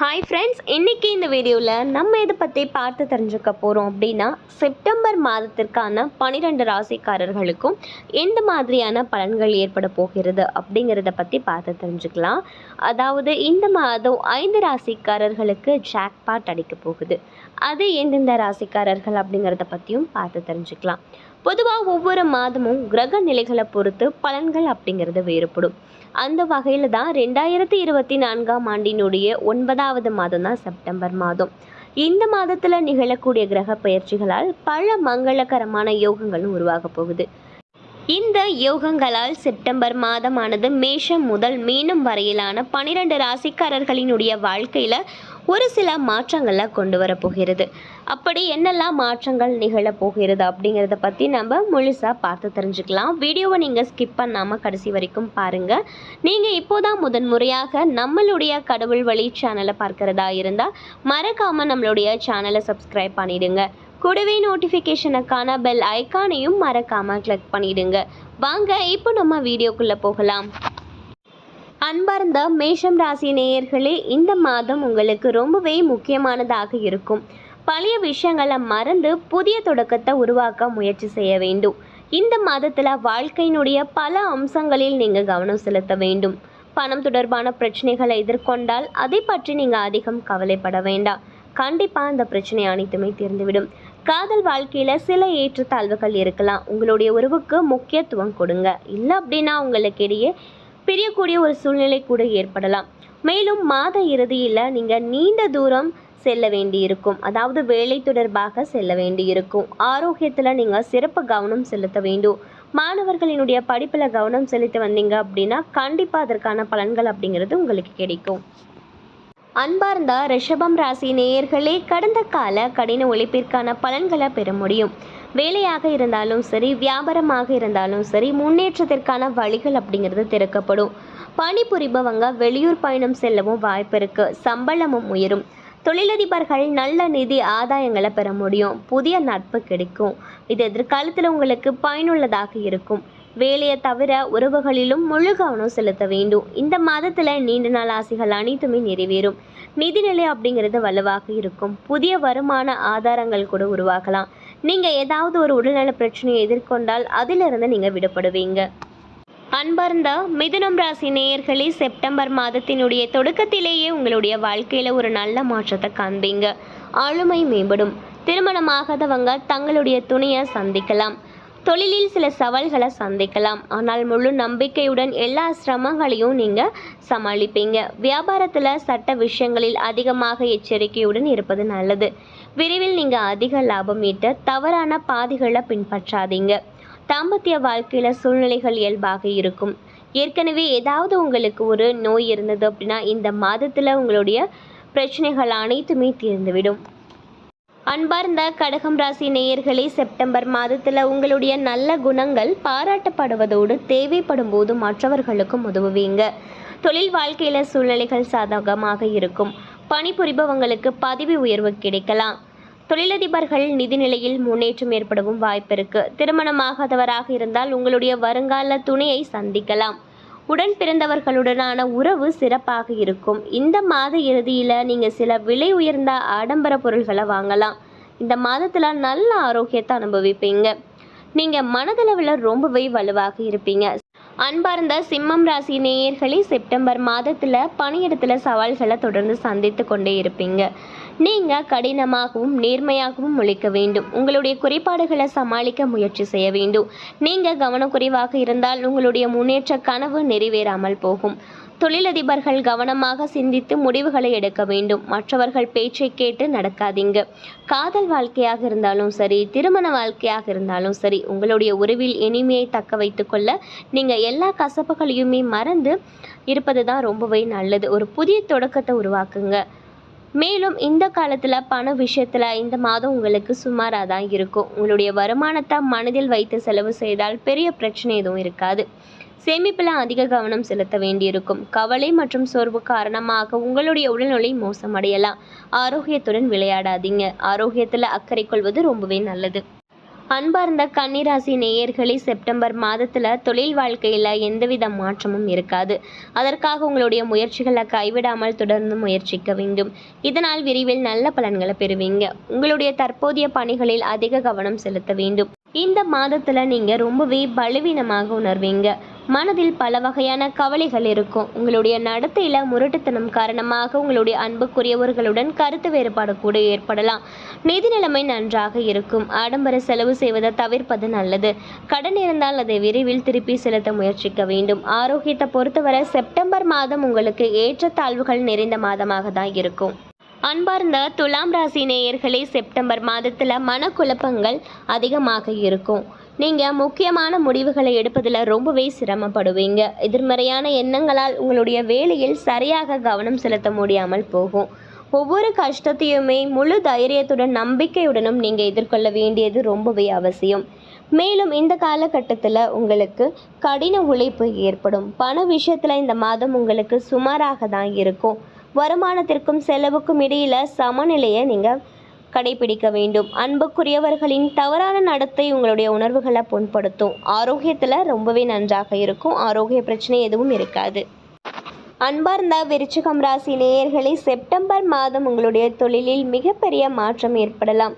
Hi friends இன்றைக்கி இந்த வீடியோவில் நம்ம இதை பற்றி பார்த்து தெரிஞ்சுக்க போகிறோம் அப்படின்னா செப்டம்பர் மாதத்திற்கான பன்னிரெண்டு ராசிக்காரர்களுக்கும் எந்த மாதிரியான பலன்கள் ஏற்பட போகிறது அப்படிங்கிறத பற்றி பார்த்து தெரிஞ்சுக்கலாம். அதாவது இந்த மாதம் ஐந்து ராசிக்காரர்களுக்கு ஜாக்பாட் அடிக்க போகுது. அது எந்தெந்த ராசிக்காரர்கள் அப்படிங்கிறத பற்றியும் பார்த்து தெரிஞ்சுக்கலாம். பொதுவாக ஒவ்வொரு மாதமும் கிரக நிலைகளை பொறுத்து பலன்கள் அப்படிங்கிறது வேறுபடும். அந்த வகையில் தான் ரெண்டாயிரத்தி இருபத்தி நான்காம் ஆண்டினுடைய ஒன்பதாவது மாதம் தான் செப்டம்பர் மாதம். இந்த மாதத்தில் நிகழக்கூடிய கிரக பயிற்சிகளால் பல மங்களகரமான யோகங்களும் உருவாக போகுது. இந்த யோகங்களால் செப்டம்பர் மாதமானது மேஷம் முதல் மீனம் வரையிலான பனிரெண்டு ராசிக்காரர்களினுடைய வாழ்க்கையில் ஒரு சில மாற்றங்களை கொண்டு வர போகிறது. அப்படி என்னெல்லாம் மாற்றங்கள் நிகழப் போகிறது அப்படிங்கிறத பற்றி நம்ம முழுசாக பார்த்து தெரிஞ்சுக்கலாம். வீடியோவை நீங்கள் ஸ்கிப் பண்ணாமல் கடைசி வரைக்கும் பாருங்கள் நீங்கள் இப்போதான் முதன் முறையாக நம்மளுடைய கடவுள் வழி சேனலை பார்க்குறதா இருந்தால் மறக்காமல் நம்மளுடைய சேனலை சப்ஸ்கிரைப் பண்ணிவிடுங்க கூடவே நோட்டிஃபிகேஷனுக்கான பெல் ஐக்கானையும் மறக்காமல் கிளிக் பண்ணிவிடுங்க வாங்க இப்போ நம்ம வீடியோக்குள்ளே போகலாம். அன்பார்ந்த மேஷம் ராசி நேயர்களே இந்த மாதம் உங்களுக்கு ரொம்பவே முக்கியமானதாக இருக்கும். பழைய விஷயங்களை மறந்து புதிய தொடக்கத்தை உருவாக்க முயற்சி செய்ய வேண்டும். இந்த மாதத்தில் வாழ்க்கையினுடைய பல அம்சங்களில் நீங்கள் கவனம் செலுத்த வேண்டும். பணம் தொடர்பான பிரச்சனைகளை எதிர்கொண்டால் அதை பற்றி நீங்கள் அதிகம் கவலைப்பட வேண்டாம். கண்டிப்பாக அந்த பிரச்சனை அனைத்துமே தீர்ந்துவிடும். காதல் வாழ்க்கையில் சில ஏற்றத்தாழ்வுகள் இருக்கலாம். உங்களுடைய உறவுக்கு முக்கியத்துவம் கொடுங்க. இல்லை அப்படின்னா உங்களுக்கு இடையே பிரியக்கூடிய ஒரு சூழ்நிலை கூட ஏற்படலாம். மேலும் மாத இறுதியில் நீங்கள் நீண்ட தூரம் செல்ல வேண்டியிருக்கும். அதாவது வேலை தொடர்பாக செல்ல வேண்டியிருக்கும். ஆரோக்கியத்தில் நீங்கள் சிறப்பு கவனம் செலுத்த வேண்டும். மாணவர்களினுடைய படிப்பில் கவனம் செலுத்தி வந்தீங்க அப்படின்னா கண்டிப்பாக அதற்கான பலன்கள் அப்படிங்கிறது உங்களுக்கு கிடைக்கும். அன்பார்ந்த ரிஷபம் ராசி நேயர்களே கடந்த கால கடின உழைப்பிற்கான பலன்களை பெற முடியும். வேலையாக இருந்தாலும் சரி வியாபாரமாக இருந்தாலும் சரி முன்னேற்றத்திற்கான வழிகள் அப்படிங்கிறது திறக்கப்படும். பணிபுரிபவங்க வெளியூர் பயணம் செல்லவும் வாய்ப்பு இருக்கு. சம்பளமும் உயரும். தொழிலதிபர்கள் நல்ல நிதி ஆதாயங்களை பெற முடியும். புதிய நட்பு கிடைக்கும். இது எதிர்காலத்தில் உங்களுக்கு பயனுள்ளதாக இருக்கும். வேலையை தவிர உறவுகளிலும் முழு கவனம் செலுத்த வேண்டும். இந்த மாதத்தில் நீண்ட நாள் ஆசைகள் அனைத்துமே நிறைவேறும். நிதிநிலை அப்படிங்கிறது வலுவாக இருக்கும். புதிய வருமான ஆதாரங்கள் கூட உருவாகலாம். நீங்கள் ஏதாவது ஒரு உடல்நல பிரச்சனையை எதிர்கொண்டால் அதிலிருந்து நீங்கள் விடுபடுவீங்க. அன்பர்ந்த மிதுனம் ராசி நேயர்களே செப்டம்பர் மாதத்தினுடைய தொடக்கத்திலேயே உங்களுடைய வாழ்க்கையில் ஒரு நல்ல மாற்றத்தை காண்பீங்க. ஆளுமை மேம்படும். திருமணமாகாதவங்க தங்களுடைய துணையை சந்திக்கலாம். தொழிலில் சில சவால்களை சந்திக்கலாம். ஆனால் முழு நம்பிக்கையுடன் எல்லா சிரமங்களையும் நீங்கள் சமாளிப்பீங்க. வியாபாரத்தில் சட்ட விஷயங்களில் அதிகமாக எச்சரிக்கையுடன் இருப்பது நல்லது. விரைவில் நீங்கள் அதிக லாபம் ஈட்ட தவறான பாதைகளை பின்பற்றாதீங்க. தாம்பத்திய வாழ்க்கையில் சூழ்நிலைகள் இயல்பாக இருக்கும். ஏற்கனவே ஏதாவது உங்களுக்கு ஒரு நோய் இருந்தது அப்படின்னா இந்த மாதத்தில் உங்களுடைய பிரச்சனைகள் அனைத்துமே தீர்ந்துவிடும். அன்பார்ந்த கடகம் ராசி நேயர்களே செப்டம்பர் மாதத்தில் உங்களுடைய நல்ல குணங்கள் பாராட்டப்படுவதோடு தேவைப்படும் போது மற்றவர்களுக்கும் உதவுவீங்க. தொழில் வாழ்க்கையில் சூழ்நிலைகள் சாதகமாக இருக்கும். பணிபுரிபவங்களுக்கு பதவி உயர்வு கிடைக்கலாம். தொழிலதிபர்கள் நிதிநிலையில் முன்னேற்றம் ஏற்படவும் வாய்ப்பிருக்கு. திருமணமாகாதவராக இருந்தால் உங்களுடைய வருங்கால துணையை சந்திக்கலாம். உடன் பிறந்தவர்களுடனான உறவு சிறப்பாக இருக்கும். இந்த மாத இறுதியில் நீங்கள் சில விலை உயர்ந்த ஆடம்பர பொருள்களை வாங்கலாம். இந்த மாதத்தில் நல்ல ஆரோக்கியத்தை அனுபவிப்பீங்க. நீங்கள் மனதளவில் ரொம்பவே வலுவாக இருப்பீங்க. அன்பார்ந்த சிம்மம் ராசி நேயர்களே செப்டம்பர் மாதத்தில் பணியிடத்தில் சவால்களை தொடர்ந்து சந்தித்து கொண்டே இருப்பீங்க. நீங்கள் கடினமாகவும் நேர்மையாகவும் உழைக்க வேண்டும். உங்களுடைய குறைபாடுகளை சமாளிக்க முயற்சி செய்ய வேண்டும். நீங்கள் கவனக்குறைவாக இருந்தால் உங்களுடைய முன்னேற்ற கனவு நிறைவேறாமல் போகும். தொழிலதிபர்கள் கவனமாக சிந்தித்து முடிவுகளை எடுக்க வேண்டும். மற்றவர்கள் பேச்சை கேட்டு நடக்காதீங்க. காதல் வாழ்க்கையாக இருந்தாலும் சரி திருமண வாழ்க்கையாக இருந்தாலும் சரி உங்களுடைய உறவில் இனிமையை தக்க வைத்துக்கொள்ள நீங்கள் எல்லா கசப்புகளையுமே மறந்து இருப்பது தான் ரொம்பவே நல்லது. ஒரு புதிய தொடக்கத்தை உருவாக்குங்க. மேலும் இந்த காலத்தில் பண விஷயத்தில் இந்த மாதம் உங்களுக்கு சுமாராக தான் இருக்கும். உங்களுடைய வருமானத்தை மனதில் வைத்து செலவு செய்தால் பெரிய பிரச்சனை எதுவும் இருக்காது. சேமிப்பில் அதிக கவனம் செலுத்த வேண்டியிருக்கும். கவலை மற்றும் சோர்வு காரணமாக உங்களுடைய உடல்நிலை மோசமடையலாம். ஆரோக்கியத்துடன் விளையாடாதீங்க. ஆரோக்கியத்தில் அக்கறை கொள்வது ரொம்பவே நல்லது. அன்பார்ந்த கன்னிராசி நேயர்களே செப்டம்பர் மாதத்தில் தொழில் வாழ்க்கையில் எந்தவித மாற்றமும் இருக்காது. அதற்காக உங்களுடைய முயற்சிகளை கைவிடாமல் தொடர்ந்து முயற்சிக்க வேண்டும். இதனால் விரைவில் நல்ல பலன்களை பெறுவீங்க. உங்களுடைய தற்போதைய பணிகளில் அதிக கவனம் செலுத்த வேண்டும். இந்த மாதத்தில் நீங்கள் ரொம்பவே பலவீனமாக உணர்வீங்க. மனதில் பல வகையான கவலைகள் இருக்கும். உங்களுடைய நடத்தையில் முரட்டுத்தனம் காரணமாக உங்களுடைய அன்புக்குரியவர்களுடன் கருத்து வேறுபாடு கூட ஏற்படலாம். நிதி நிலைமை நன்றாக இருக்கும். ஆடம்பர செலவு செய்வதை தவிர்ப்பது நல்லது. கடன் இருந்தால் அதை விரைவில் திருப்பி செலுத்த முயற்சிக்க வேண்டும். ஆரோக்கியத்தை பொறுத்தவரை செப்டம்பர் மாதம் உங்களுக்கு ஏற்றத்தாழ்வுகள் நிறைந்த மாதமாக தான் இருக்கும். அன்பார்ந்த துலாம் ராசி நேயர்களே செப்டம்பர் மாதத்தில் மனக்குழப்பங்கள் அதிகமாக இருக்கும். நீங்கள் முக்கியமான முடிவுகளை எடுப்பதில் ரொம்பவே சிரமப்படுவீங்க. எதிர்மறையான எண்ணங்களால் உங்களுடைய வேலையில் சரியாக கவனம் செலுத்த முடியாமல் போகும். ஒவ்வொரு கஷ்டத்தையுமே முழு தைரியத்துடன் நம்பிக்கையுடனும் நீங்கள் எதிர்கொள்ள வேண்டியது ரொம்பவே அவசியம். மேலும் இந்த காலகட்டத்தில் உங்களுக்கு கடின உழைப்பு ஏற்படும். பண விஷயத்தில் இந்த மாதம் உங்களுக்கு சுமாராக தான் இருக்கும். வருமானத்திற்கும் செலவுக்கும் இடையில் சமநிலையை நீங்கள் கடைபிடிக்க வேண்டும். அன்புக்குரியவர்களின் தவறான நடத்தை உங்களுடைய உணர்வுகளை புண்படுத்தும். ஆரோக்கியத்தில் ரொம்பவே நன்றாக இருக்கும். ஆரோக்கிய பிரச்சனை எதுவும் இருக்காது. அன்பார்ந்த விருச்சிகம் ராசி நேயர்களே செப்டம்பர் மாதம் உங்களுடைய தொழிலில் மிகப்பெரிய மாற்றம் ஏற்படலாம்.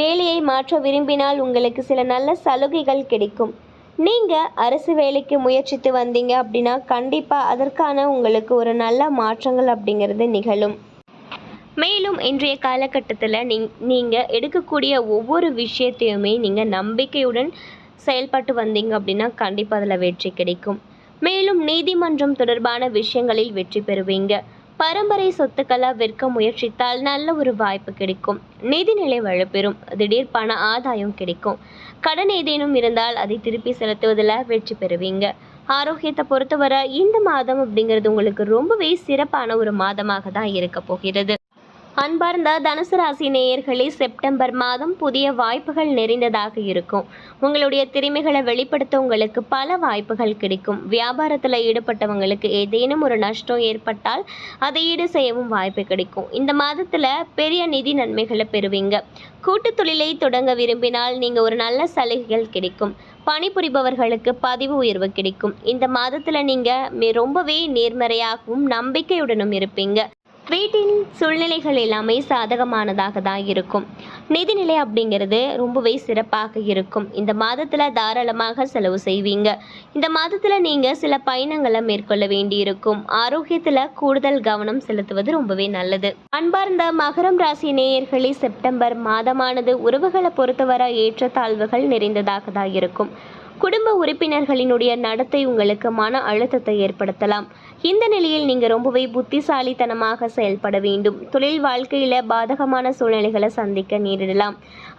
வேலையை மாற்ற விரும்பினால் உங்களுக்கு சில நல்ல சலுகைகள் கிடைக்கும். நீங்கள் அரசு வேலைக்கு முயற்சித்து வந்தீங்க அப்படின்னா கண்டிப்பாக அதற்கான உங்களுக்கு ஒரு நல்ல மாற்றங்கள் அப்படிங்கிறது நிகழும். மேலும் இன்றைய காலகட்டத்தில் நீங் நீங்கள் எடுக்கக்கூடிய ஒவ்வொரு விஷயத்தையுமே நீங்கள் நம்பிக்கையுடன் செயல்பட்டு வந்தீங்க அப்படின்னா கண்டிப்பாக அதில் வெற்றி கிடைக்கும். மேலும் நீதிமன்றம் தொடர்பான விஷயங்களில் வெற்றி பெறுவீங்க. பரம்பரை சொத்துக்களாக விற்க முயற்சித்தால் நல்ல ஒரு வாய்ப்பு கிடைக்கும். நிதிநிலை வலுப்பெறும். திடீர் பண ஆதாயம் கிடைக்கும். கடன் ஏதேனும் இருந்தால் அதை திருப்பி செலுத்துவதில் வெற்றி பெறுவீங்க. ஆரோக்கியத்தை பொறுத்தவரை இந்த மாதம் அப்படிங்கிறது உங்களுக்கு ரொம்பவே சிறப்பான ஒரு மாதமாக தான் இருக்க போகிறது. அன்பார்ந்த தனுசு ராசி நேயர்களே செப்டம்பர் மாதம் புதிய வாய்ப்புகள் நிறைந்ததாக இருக்கும். உங்களுடைய திறமைகளை வெளிப்படுத்த உங்களுக்கு பல வாய்ப்புகள் கிடைக்கும். வியாபாரத்தில் ஈடுபட்டவங்களுக்கு ஏதேனும் ஒரு நஷ்டம் ஏற்பட்டால் அதை ஈடு செய்யவும் வாய்ப்பு கிடைக்கும். இந்த மாதத்தில் பெரிய நிதி நன்மைகளை பெறுவீங்க. கூட்டு தொழிலை தொடங்க விரும்பினால் நீங்கள் ஒரு நல்ல சலுகைகள் கிடைக்கும். பணிபுரிபவர்களுக்கு பதிவு உயர்வு கிடைக்கும். இந்த மாதத்தில் நீங்கள் ரொம்பவே நேர்மறையாகவும் நம்பிக்கையுடனும் இருப்பீங்க. வீட்டின் சூழ்நிலைகள் எல்லாமே சாதகமானதாக தான் இருக்கும். நிதிநிலை அப்படிங்கிறது ரொம்பவே சிறப்பாக இருக்கும். இந்த மாதத்தில் தாராளமாக செலவு செய்வீங்க. இந்த மாதத்தில் நீங்கள் சில பயணங்களை மேற்கொள்ள வேண்டியிருக்கும். ஆரோக்கியத்தில் கூடுதல் கவனம் செலுத்துவது ரொம்பவே நல்லது. அன்பார்ந்த மகரம் ராசி நேயர்களே செப்டம்பர் மாதமானது உறவுகளை பொறுத்தவரை ஏற்றத்தாழ்வுகள் நிறைந்ததாக தான் இருக்கும். குடும்ப உறுப்பினர்களினுடைய நடத்தை உங்களுக்கு மன அழுத்தத்தை ஏற்படுத்தலாம். இந்த நிலையில் நீங்கள் ரொம்பவே புத்திசாலித்தனமாக செயல்பட வேண்டும். தொழில் வாழ்க்கையில் பாதகமான சூழ்நிலைகளை சந்திக்க நேரிடலாம்.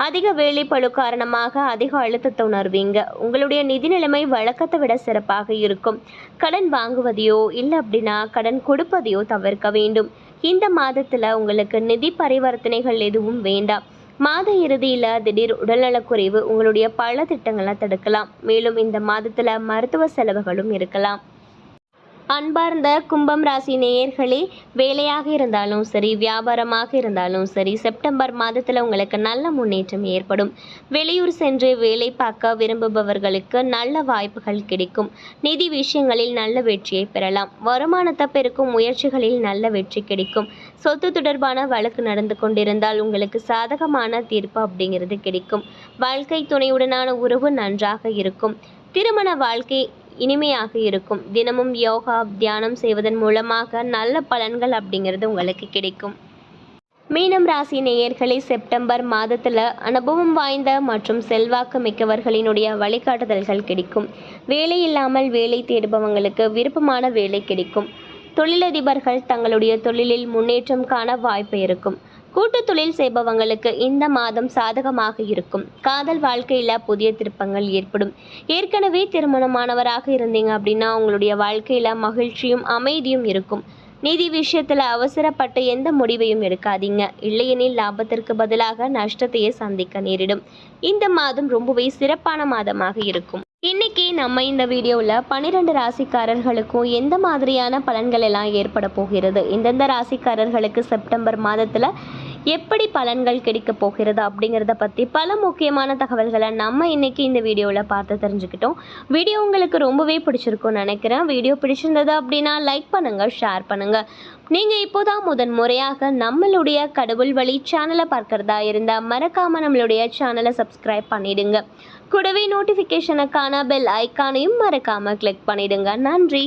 அதிக வேலைப்பழு காரணமாக அதிக அழுத்தத்தை உணர்வீங்க. உங்களுடைய நிதி நிலைமை வழக்கத்தை விட சிறப்பாக இருக்கும். கடன் வாங்குவதையோ இல்லை அப்படின்னா கடன் கொடுப்பதையோ தவிர்க்க வேண்டும். இந்த மாதத்தில் உங்களுக்கு நிதி பரிவர்த்தனைகள் எதுவும் வேண்டாம். மாத இறுதியில் திடீர் உடல்நலக்குறைவு உங்களுடைய பல திட்டங்களை தடுக்கலாம். மேலும் இந்த மாதத்தில் மருத்துவ செலவுகளும் இருக்கலாம். அன்பார்ந்த கும்பம் ராசி நேயர்களே வேலையாக இருந்தாலும் சரி வியாபாரமாக இருந்தாலும் சரி செப்டம்பர் மாதத்தில் உங்களுக்கு நல்ல முன்னேற்றம் ஏற்படும். வெளியூர் சென்று வேலை பார்க்க விரும்புபவர்களுக்கு நல்ல வாய்ப்புகள் கிடைக்கும். நிதி விஷயங்களில் நல்ல வெற்றியை பெறலாம். வருமானத்தை பெருக்கும் முயற்சிகளில் நல்ல வெற்றி கிடைக்கும். சொத்து தொடர்பான வழக்கு நடந்து கொண்டிருந்தால் உங்களுக்கு சாதகமான தீர்ப்பு அப்படிங்கிறது கிடைக்கும். வாழ்க்கை துணையுடனான உறவு நன்றாக இருக்கும். திருமண வாழ்க்கை இனிமையாக இருக்கும். தினமும் யோகா தியானம் செய்வதன் மூலமாக நல்ல பலன்கள் அப்படிங்கிறது உங்களுக்கு கிடைக்கும். மீனம் ராசி நேயர்களை செப்டம்பர் மாதத்தில் அனுபவம் வாய்ந்த மற்றும் செல்வாக்கு மிக்கவர்களினுடைய வழிகாட்டுதல்கள் கிடைக்கும். வேலை இல்லாமல் வேலை தேடுபவங்களுக்கு விருப்பமான வேலை கிடைக்கும். தொழிலதிபர்கள் தங்களுடைய தொழிலில் முன்னேற்றம் காண வாய்ப்பு இருக்கும். கூட்டு தொழில் செய்பவங்களுக்கு இந்த மாதம் சாதகமாக இருக்கும். காதல் வாழ்க்கையில் புதிய திருப்பங்கள் ஏற்படும். ஏற்கனவே திருமணமானவராக இருந்தீங்க அப்படின்னா உங்களுடைய வாழ்க்கையில் மகிழ்ச்சியும் அமைதியும் இருக்கும். நிதி விஷயத்தில் அவசரப்பட்டு எந்த முடிவையும் எடுக்காதீங்க. இல்லையெனில் லாபத்திற்கு பதிலாக நஷ்டத்தையே சந்திக்க நேரிடும். இந்த மாதம் ரொம்பவே சிறப்பான மாதமாக இருக்கும். இன்னைக்கு நம்ம இந்த வீடியோவில் பன்னிரெண்டு ராசிக்காரர்களுக்கும் எந்த மாதிரியான பலன்கள் எல்லாம் ஏற்பட போகிறது? எந்தெந்த ராசிக்காரர்களுக்கு செப்டம்பர் மாதத்தில் எப்படி பலன்கள் கிடைக்க போகிறது அப்படிங்கிறத பற்றி பல முக்கியமான தகவல்களை நம்ம இன்னைக்கு இந்த வீடியோவில் பார்த்து தெரிஞ்சுக்கிட்டோம். வீடியோ உங்களுக்கு ரொம்பவே பிடிச்சிருக்கும்னு நினைக்கிறேன். வீடியோ பிடிச்சிருந்தது அப்படின்னா லைக் பண்ணுங்கள் ஷேர் பண்ணுங்கள் நீங்கள் இப்போதான் முதன் முறையாக நம்மளுடைய கடவுள் வழி சேனலை பார்க்கறதா இருந்தால் மறக்காமல் நம்மளுடைய சேனலை சப்ஸ்கிரைப் பண்ணிடுங்க. கூடவே நோட்டிஃபிகேஷனுக்கான பெல் ஐக்கானையும் மறக்காமல் கிளிக் பண்ணிடுங்க. நன்றி.